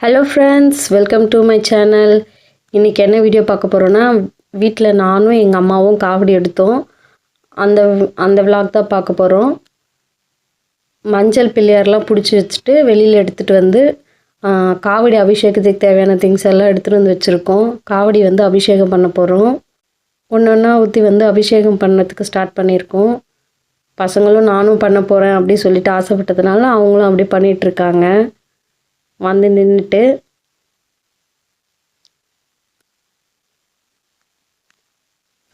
Hello friends welcome to my channel இன்றைக்கி என்ன video பார்க்க போகிறோன்னா வீட்டில் நானும் எங்கள் அம்மாவும் காவடி எடுத்தோம். அந்த அந்த விலாக் தான் பார்க்க போகிறோம் மஞ்சள் பிள்ளையார்லாம் பிடிச்சி வச்சுட்டு வெளியில் எடுத்துகிட்டு வந்து காவடி அபிஷேகத்துக்கு தேவையான திங்ஸ் எல்லாம் எடுத்துகிட்டு வந்து வச்சுருக்கோம். காவடி வந்து அபிஷேகம் பண்ண போகிறோம் ஒன்று ஒன்றா ஊற்றி வந்து அபிஷேகம் பண்ணதுக்கு ஸ்டார்ட் பண்ணியிருக்கோம். பசங்களும் நானும் பண்ண போகிறேன் அப்படி சொல்லிட்டு ஆசைப்பட்டதுனால அவங்களும் அப்படி பண்ணிகிட்ருக்காங்க வந்து நின்றுட்டு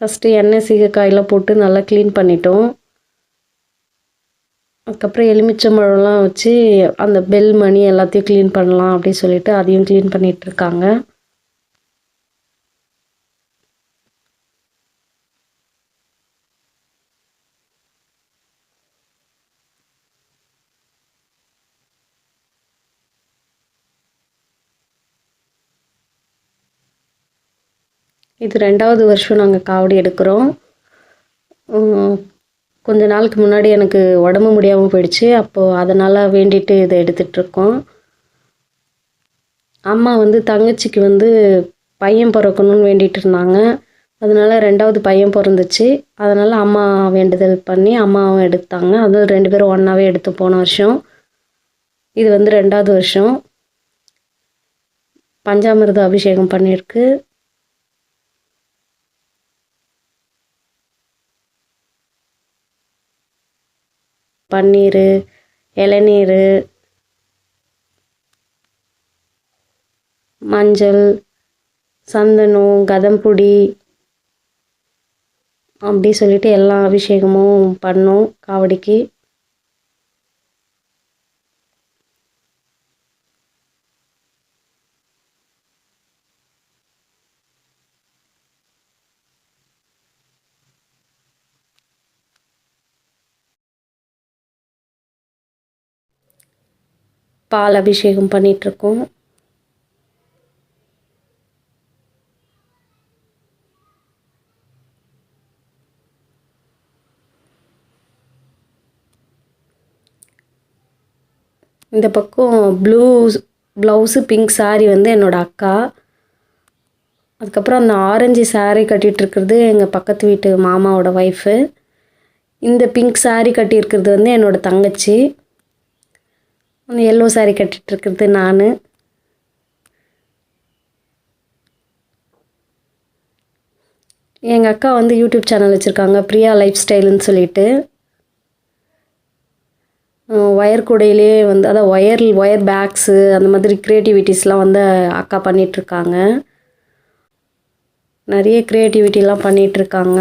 ஃபஸ்ட்டு எண்ணெய் சீகக்காயெல்லாம் போட்டு நல்லா க்ளீன் பண்ணிட்டோம். அதுக்கப்புறம் எலுமிச்சம்பழம்லாம் வச்சு அந்த பெல் மணி எல்லாத்தையும் க்ளீன் பண்ணலாம் அப்படின்னு சொல்லிட்டு அதையும் க்ளீன் பண்ணிகிட்ருக்காங்க இது ரெண்டாவது வருஷம் நாங்கள் காவடி எடுக்கிறோம். கொஞ்ச நாளுக்கு முன்னாடி எனக்கு உடம்பு முடியாமல் போயிடுச்சு. அப்போது அதனால் வேண்டிட்டு இதை எடுத்துகிட்ருக்கோம் அம்மா வந்து தங்கச்சிக்கு வந்து பையன் பிறக்கணும்னு வேண்டிட்டு இருந்தாங்க. அதனால் ரெண்டாவது பையன் பிறந்துச்சு. அதனால் அம்மா வேண்டுதல் பண்ணி அம்மாவும் எடுத்தாங்க. அதுவும் ரெண்டு பேரும் ஒன்றாவே எடுத்து போன வருஷம். இது வந்து ரெண்டாவது வருஷம். பஞ்சாமிரத அபிஷேகம் பண்ணியிருக்கு. பன்னீர் இளநீர் மஞ்சள் சந்தனம் கதம்புடி அப்படி சொல்லிட்டு எல்லா அபிஷேகமும் பண்ணோம். காவடிக்கு பால் அபிஷேகம் பண்ணிகிட்ருக்கோம் இந்த பக்கம் ப்ளூ ப்ளவுஸு பிங்க் சாரீ வந்து என்னோடய அக்கா. அதுக்கப்புறம் அந்த ஆரஞ்சு saree கட்டிகிட்ருக்கிறது இருக்கிறது எங்கள் பக்கத்து வீட்டு மாமாவோட ஒய்ஃபு இந்த பிங்க் சாரீ கட்டியிருக்கிறது வந்து என்னோடய தங்கச்சி. அந்த எல்லோ சாரி கட்டிட்டு இருக்கிறது நான். எங்கள் அக்கா வந்து யூடியூப் சேனல் வச்சுருக்காங்க பிரியா லைஃப் ஸ்டைலுன்னு சொல்லிட்டு ஒயர் கூடையிலே வந்து அதான் ஒயர் ஒயர் பேக்ஸு அந்த மாதிரி க்ரியேட்டிவிட்டிஸ்லாம் வந்து அக்கா பண்ணிகிட்ருக்காங்க நிறைய க்ரியேட்டிவிட்டிலாம் பண்ணிகிட்ருக்காங்க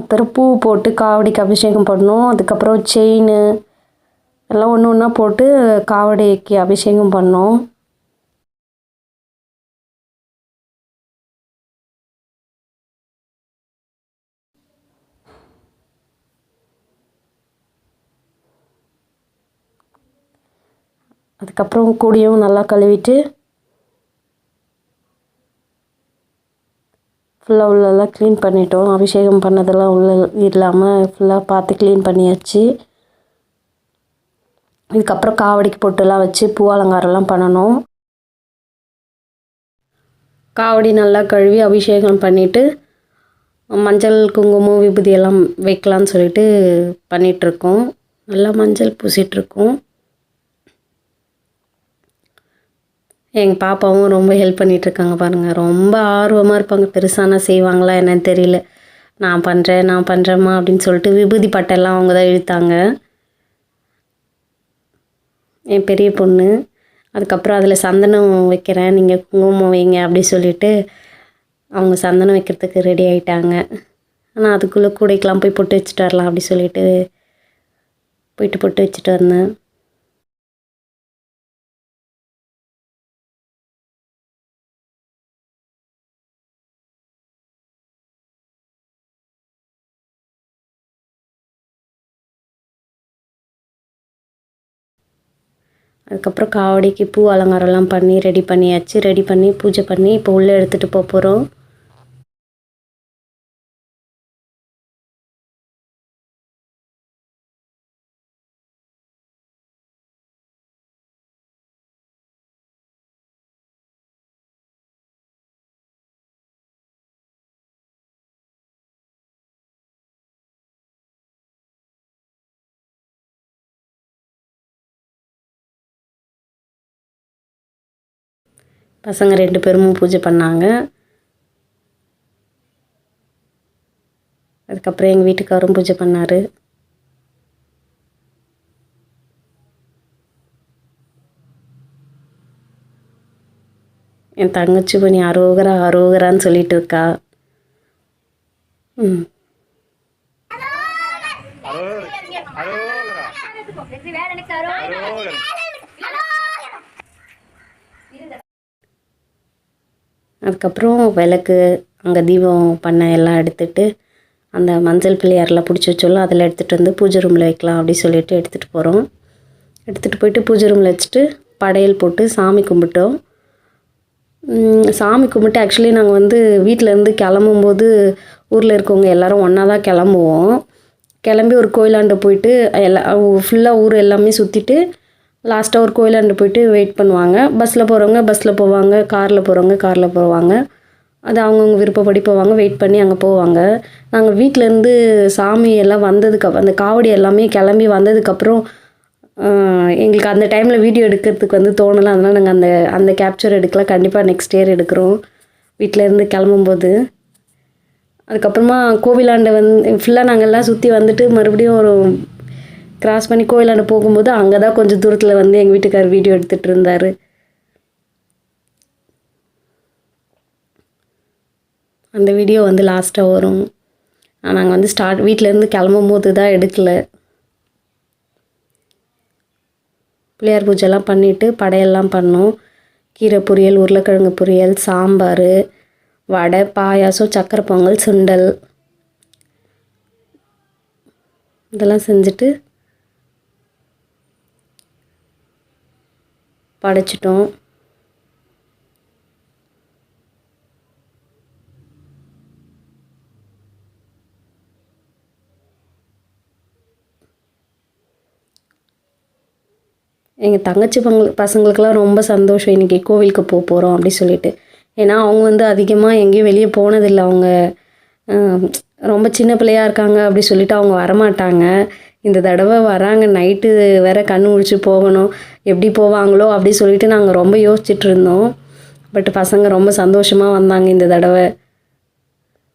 அப்புறம் பூ போட்டு காவடிக்கு அபிஷேகம் பண்ணோம் அதுக்கப்புறம் செயின் எல்லாம் ஒன்று ஒன்றா போட்டு காவடிக்கு அபிஷேகம் பண்ணோம் அதுக்கப்புறம் கூடியும் நல்லா கழுவிட்டு ஃபுல்லாக உள்ளெல்லாம் க்ளீன் பண்ணிட்டோம். அபிஷேகம் பண்ணதெல்லாம் உள்ள இல்லாமல் ஃபுல்லாக பார்த்து க்ளீன் பண்ணியாச்சு. இதுக்கப்புறம் காவடிக்கு பொட்டெல்லாம் வச்சு பூ அலங்காரம்லாம் பண்ணணும். காவடி நல்லா கழுவி அபிஷேகம் பண்ணிவிட்டு மஞ்சள் குங்குமம் விபூதி எல்லாம் வைக்கலான்னு சொல்லிட்டு பண்ணிகிட்ருக்கோம் நல்லா மஞ்சள் பூசிகிட்ருக்கோம் எங்கள் பாப்பாவும் ரொம்ப ஹெல்ப் பண்ணிகிட்ருக்காங்க பாருங்கள் ரொம்ப ஆர்வமாக இருப்பாங்க. பெருசானா செய்வாங்களா என்னன்னு தெரியல. நான் பண்ணுறேன் நான் பண்ணுறேம்மா அப்படின்னு சொல்லிட்டு விபூதி பட்டெல்லாம் அவங்க தான் இழுத்தாங்க. என் பெரிய பொண்ணு அதுக்கப்புறம் அதில் சந்தனம் வைக்கிறேன். நீங்கள் குங்குமம் வைங்க அப்படி சொல்லிட்டு அவங்க சந்தனம் வைக்கிறதுக்கு ரெடி ஆகிட்டாங்க ஆனால் அதுக்குள்ளே கூடைக்கெலாம் போய் பொட்டு வச்சுட்டு வரலாம் அப்படி சொல்லிட்டு போயிட்டு பொட்டு வச்சுட்டு வந்தேன். அதுக்கப்புறம் காவடிக்கு பூ அலங்காரம்லாம் பண்ணி ரெடி பண்ணியாச்சு. ரெடி பண்ணி பூஜை பண்ணி இப்போ உள்ளே எடுத்துகிட்டு போக போகிறோம் பசங்க ரெண்டு பேரும் பூஜை பண்ணாங்க. அதுக்கப்புறம் எங்கள் வீட்டுக்காரரும் பூஜை பண்ணார். என் தங்கச்சி பண்ணி அரோகரா அரோகரான்னு சொல்லிட்டு இருக்கா. ம். அதுக்கப்புறம் விளக்கு அங்கே தீபம் பண்ண எல்லாம் எடுத்துட்டு அந்த மஞ்சள் பிள்ளையாரெலாம் பிடிச்சி வச்சோல்ல அதில் எடுத்துகிட்டு வந்து பூஜை ரூமில் வைக்கலாம் அப்படின்னு சொல்லிட்டு எடுத்துகிட்டு போகிறோம் எடுத்துகிட்டு போயிட்டு பூஜை ரூமில் வச்சுட்டு படையல் போட்டு சாமி கும்பிட்டோம். சாமி கும்பிட்டு ஆக்சுவலி நாங்கள் வந்து வீட்டிலேருந்து கிளம்பும்போது ஊரில் இருக்கவங்க எல்லாரும் ஒன்றா தான் கிளம்புவோம். கிளம்பி ஒரு கோயிலாண்ட போயிட்டு எல்லா ஃபுல்லாக ஊர் எல்லாமே சுற்றிட்டு லாஸ்ட்டாக ஒரு கோயிலாண்டு போயிட்டு வெயிட் பண்ணுவாங்க. பஸ்ஸில் போகிறவங்க பஸ்ஸில் போவாங்க காரில் போகிறவங்க காரில் போவாங்க. அது அவங்கவுங்க விருப்பப்படி போவாங்க வெயிட் பண்ணி அங்கே போவாங்க. நாங்கள் வீட்டிலேருந்து சாமி எல்லாம் வந்ததுக்கு அந்த காவடி எல்லாமே கிளம்பி வந்ததுக்கப்புறம் எங்களுக்கு அந்த டைமில் வீடியோ எடுக்கிறதுக்கு வந்து தோணலை. அதனால் நாங்கள் அந்த அந்த கேப்சர் எடுக்கலாம் கண்டிப்பாக நெக்ஸ்ட் இயர் எடுக்கிறோம். வீட்டிலேருந்து கிளம்பும்போது. அதுக்கப்புறமா கோவிலாண்டை வந்து ஃபுல்லாக நாங்கள் எல்லாம் சுற்றி வந்துட்டு மறுபடியும் ஒரு கிராஸ் பண்ணி கோயிலாண்ட போகும்போது அங்கே தான் கொஞ்சம் தூரத்தில் வந்து எங்கள் வீட்டுக்கார் வீடியோ எடுத்துகிட்டு இருந்தார். அந்த வீடியோ வந்து லாஸ்ட்டாக வரும். நாங்கள் வந்து ஸ்டார்ட் வீட்டிலேருந்து கிளம்பும் போது தான் எடுக்கல. பிள்ளையார் பூஜைலாம் பண்ணிவிட்டு படையெல்லாம் பண்ணோம். கீரை பொரியல் உருளைக்கிழங்கு பொரியல் சாம்பார் வடை பாயாசம் சக்கரை பொங்கல் சுண்டல். இதெல்லாம் செஞ்சுட்டு படைச்சிட்டோம். எங்கள் தங்கச்சி பங்க பசங்களுக்கெல்லாம் ரொம்ப சந்தோஷம். இன்றைக்கி கோவிலுக்கு போக போகிறோம் அப்படி சொல்லிட்டு. ஏன்னா அவங்க வந்து அதிகமாக எங்கேயும் வெளியே போனதில்லை. அவங்க ஆஹ், ரொம்ப சின்ன பிள்ளையா இருக்காங்க அப்படி சொல்லிட்டு அவங்க வரமாட்டாங்க. இந்த தடவை வராங்க நைட்டு வேற கண் முழிச்சு போகணும். எப்படி போவாங்களோ அப்படி சொல்லிட்டு நாங்கள் ரொம்ப யோசிச்சுட்டு இருந்தோம். பட் பசங்க ரொம்ப சந்தோஷமாக வந்தாங்க இந்த தடவை.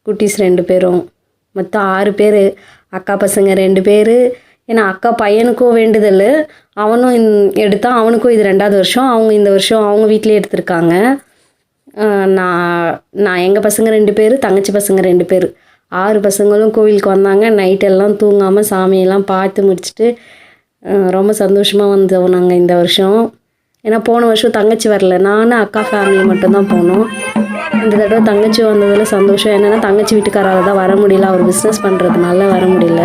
குட்டீஸ் ரெண்டு பேரும். மொத்தம் ஆறு பேர். அக்கா பசங்க ரெண்டு பேர். ஏன்னா அக்கா பையனுக்கும் வேண்டுதல். அவனும் இந்- எடுத்தான் அவனுக்கும் இது ரெண்டாவது வருஷம். அவங்க இந்த வருஷம் அவங்க வீட்டிலே எடுத்திருக்காங்க. நான் நான் எங்கள் பசங்க ரெண்டு பேர் தங்கச்சி பசங்க ரெண்டு பேர். ஆறு பசங்களும் கோவிலுக்கு வந்தாங்க. நைட்டெல்லாம் தூங்காமல் சாமியெல்லாம் பார்த்து முடிச்சுட்டு ரொம்ப சந்தோஷமாக வந்தோம் நாங்கள் இந்த வருஷம். ஏன்னா போன வருஷம் தங்கச்சி வரல. நானும் அக்கா ஃபேமிலி மட்டும்தான் போனோம். இந்த தடவை தங்கச்சி வந்ததில் சந்தோஷம். என்னென்னா தங்கச்சி வீட்டுக்காரால் தான் வர முடியல. அவர் பிஸ்னஸ் பண்ணுறதுனால வர முடியல.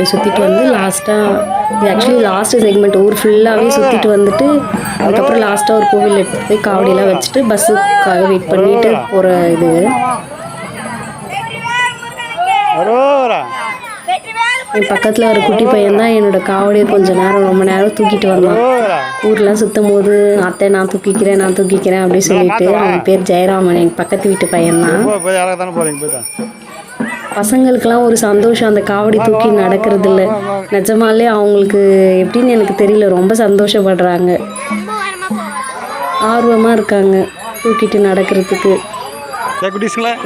கோயிலை சுற்றிட்டு வந்து லாஸ்ட்டாக இது ஆக்சுவலி லாஸ்ட்டு செக்மெண்ட் ஊர் ஃபுல்லாகவே சுற்றிட்டு வந்துட்டு அதுக்கப்புறம் லாஸ்ட்டாக ஒரு கோவில் எடுத்து போய் காவடியெல்லாம் வச்சுட்டு பஸ்ஸுக்காக வெயிட் பண்ணிட்டு போகிற இது. என் பக்கத்தில் ஒரு குட்டி பையன் தான் என்னோட காவடியை கொஞ்ச நேரம் ரொம்ப நேரம் தூக்கிட்டு வந்தான். ஊர்லாம் சுற்றும் போது அத்தை நான் தூக்கிக்கிறேன் நான் தூக்கிக்கிறேன் அப்படி சொல்லிட்டு அவன் பேர் ஜெயராமன் எங்கள் பக்கத்து வீட்டு பையன் தான் பசங்களுக்கெல்லாம் ஒரு சந்தோஷம். அந்த காவடி தூக்கி நடக்கிறது இல்லை நிஜமாலே அவங்களுக்கு எப்படின்னு எனக்கு தெரியல. ரொம்ப சந்தோஷப்படுறாங்க. ஆர்வமாக இருக்காங்க தூக்கிட்டு நடக்கிறதுக்கு.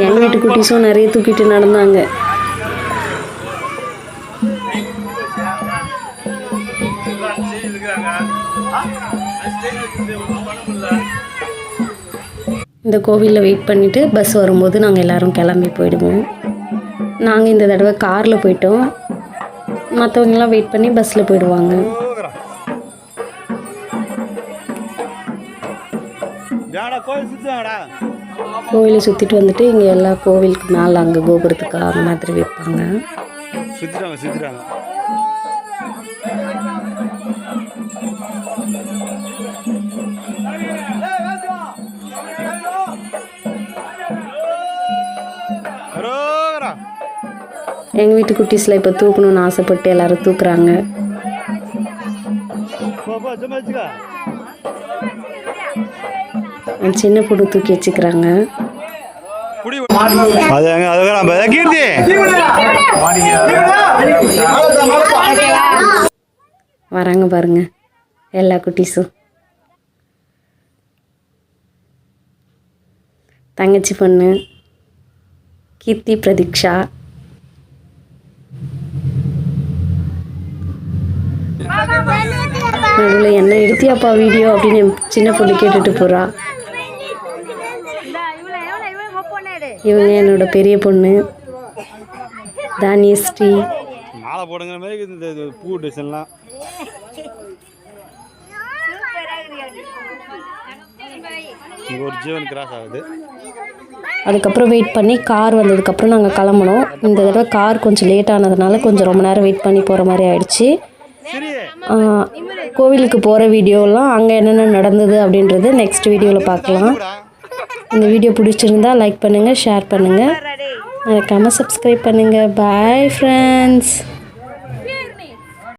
எங்கள் வீட்டு குட்டீஸும் நிறைய தூக்கிட்டு நடந்தாங்க. இந்த கோவிலில் வெயிட் பண்ணிவிட்டு பஸ் வரும்போது நாங்கள் எல்லோரும் கிளம்பி போயிடுவோம். நாங்கள் இந்த தடவை காரில் போயிட்டோம். மற்றவங்கெல்லாம் வெயிட் பண்ணி பஸ்ஸில் போயிடுவாங்க. கோயில் சுற்றிட்டு வந்துட்டு இங்கே எல்லா கோவிலுக்கு மேலே அங்கே கோபுரத்துக்கு அந்த மாதிரி வைப்பாங்க. சுற்றிட்டாங்க சுற்றிட்டாங்க எங்கள் வீட்டு குட்டீஸில் இப்போ தூக்கணும்னு ஆசைப்பட்டு எல்லாரும் தூக்குறாங்க. சின்ன பொண்ணு தூக்கி வச்சுக்கிறாங்க. வராங்க பாருங்க எல்லா குட்டீஸும். தங்கச்சி பொண்ணு கீர்த்தி பிரதீக்ஷா. நடுவில் என்ன எடுத்தியாப்பா வீடியோ அப்படின்னு என் சின்ன பொண்ணு கேட்டுட்டு போகிறா இவங்க என்னோட பெரிய பொண்ணு. தானியஸ்ரீ. மாலை போடுங்கிற மாதிரி இந்த பூ டிசைன்லாம் ஒரு ஜீவன் கிராஸ் ஆகுது. அதுக்கப்புறம் வெயிட் பண்ணி கார் வந்ததுக்கப்புறம் நாங்கள் கிளம்புனோம். இந்த தடவை கார் கொஞ்சம் லேட் ஆனதுனால கொஞ்சம் ரொம்ப நேரம் வெயிட் பண்ணி போகிற மாதிரி ஆயிடுச்சு. கோவிலுக்கு போகிற வீடியோலாம் அங்கே என்னென்ன நடந்தது அப்படின்றது நெக்ஸ்ட் வீடியோவில் பார்க்கலாம். இந்த வீடியோ பிடிச்சிருந்தா லைக் பண்ணுங்கள் ஷேர் பண்ணுங்கள் மறக்காமல் சப்ஸ்கிரைப் பண்ணுங்கள் பாய் ஃப்ரெண்ட்ஸ்